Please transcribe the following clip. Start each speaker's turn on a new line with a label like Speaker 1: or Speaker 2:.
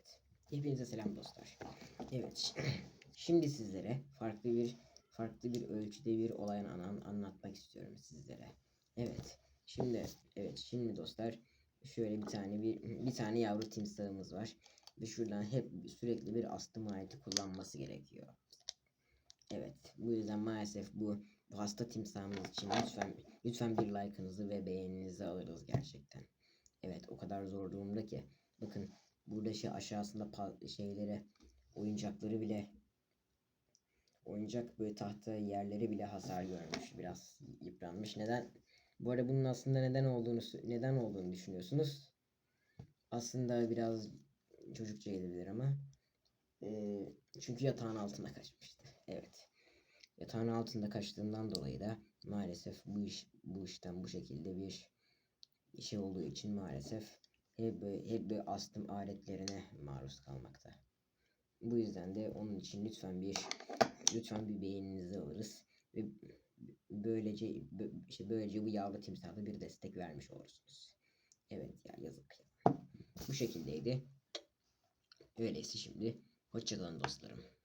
Speaker 1: Evet. Hepinize selam dostlar. Evet. Şimdi sizlere farklı bir farklı bir ölçüde bir olayın anan anlatmak istiyorum sizlere. Evet. Şimdi evet şimdi dostlar şöyle bir tane bir bir tane yavru timsahımız var ve şuradan hep sürekli bir astım aleti kullanması gerekiyor. Evet. Bu yüzden maalesef bu bu hasta timsahımız için lütfen lütfen bir like'ınızı ve beğeninizi alırız gerçekten. Evet o kadar zor durumda ki. Bakın burada şey aşağısında şeyleri oyuncakları bile oyuncak böyle tahta yerleri bile hasar görmüş. Biraz yıpranmış. Neden? Bu arada bunun aslında neden olduğunu neden olduğunu düşünüyorsunuz. Aslında biraz çocukça gelebilir ama eee, çünkü yatağın altına kaçmıştı. Evet. Yatağın altında kaçtığından dolayı da maalesef bu iş bu işten bu şekilde bir şey olduğu için maalesef hep böyle astım aletlerine maruz kalmakta. Bu yüzden de onun için lütfen bir lütfen bir beğeninizi alırız ve böylece bö- işte böylece bu yavru timsahla bir destek vermiş olursunuz. Evet ya yazık ya. Bu şekildeydi. Öyleyse şimdi hoşçakalın dostlarım.